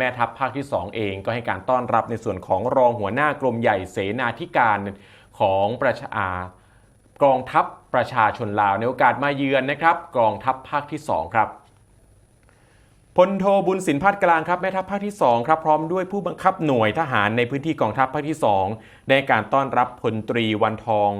แม่ทัพภาคที่ 2 เองก็ให้การต้อนรับในส่วนของรองหัวหน้ากรมใหญ่เสนาธิการของประชากองทัพประชาชนลาวในโอกาสมาเยือนนะครับกองทัพภาคที่ 2 ครับพลโทบุญสินพัฒน์กลางครับแม่ทัพภาคที่2ครับพร้อมด้วยผู้บังคับหน่วยทหารในพื้นที่กองทัพภาคที่ 2 ได้การต้อนรับพลตรีวันทอง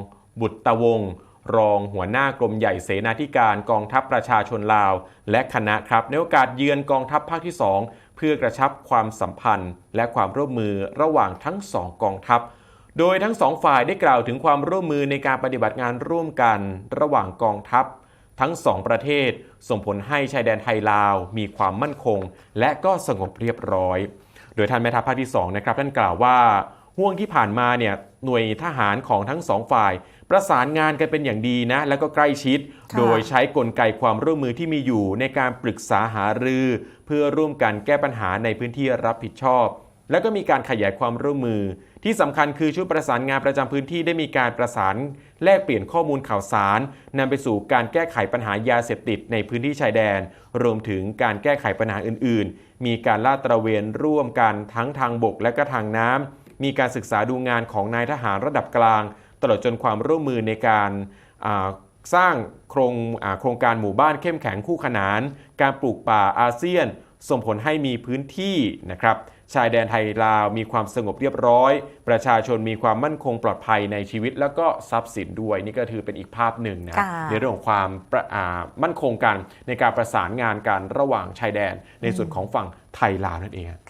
บุตรตะวงศ์รองหัวหน้ากรมใหญ่เสนาธิการกองทัพประชาชนลาว และคณะครับในโอกาสเยือนกองทัพภาคที่ 2 พื่อกระชับความสัมพันธ์ และความร่วมมือระหว่างทั้งสองกองทัพ โดยทั้งสองฝ่ายได้กล่าวถึงความร่วมมือในการปฏิบัติงานร่วมกันระหว่างกองทัพ ทั้งสองประเทศ ส่งผลให้ชายแดนไทยลาว มีความมั่นคง และก็สงบเรียบร้อย โดยท่านแม่ทัพภาคที่2นะครับท่านกล่าวว่าห่วงที่ผ่านมาเนี่ยหน่วยทหารของทั้งสองฝ่าย ประสานงานกันเป็นอย่างดีนะ แล้วก็ใกล้ชิดค่ะโดยใช้กลไกความร่วมมือที่มีอยู่ในการปรึกษาหารือ เพื่อร่วมกันแก้ปัญหาในพื้นที่รับผิดชอบ แล้วก็มีการขยายความร่วมมือ ที่สำคัญคือชุดประสานงานประจำพื้นที่ได้มีการประสาน แลกเปลี่ยนข้อมูลข่าวสารนำไปสู่การแก้ไขปัญหายาเสพติดในพื้นที่ชายแดน รวมถึงการแก้ไขปัญหาอื่น ๆ มีการลาดตระเวนร่วมกันทั้งทางบกและก็ทางน้ำมีการศึกษาดูงานของนายทหารระดับกลาง ตลอดจนความร่วมมือในการอ่าสร้างโครงอ่าโครงการหมู่บ้านเข้มแข็งคู่ขนาน การปลูกป่าอาเซียน ส่งผลให้มีพื้นที่นะครับชายแดนไทยลาวมีความสงบเรียบร้อย ประชาชนมีความมั่นคงปลอดภัยในชีวิต แล้วก็ทรัพย์สินด้วย นี่ก็ถือเป็นอีกภาพหนึ่งนะค่ะในเรื่องของความประอ่ามั่นคงกันในการประสานงานกันระหว่างชายแดนในส่วนของฝั่งไทยลาวนั่นเอง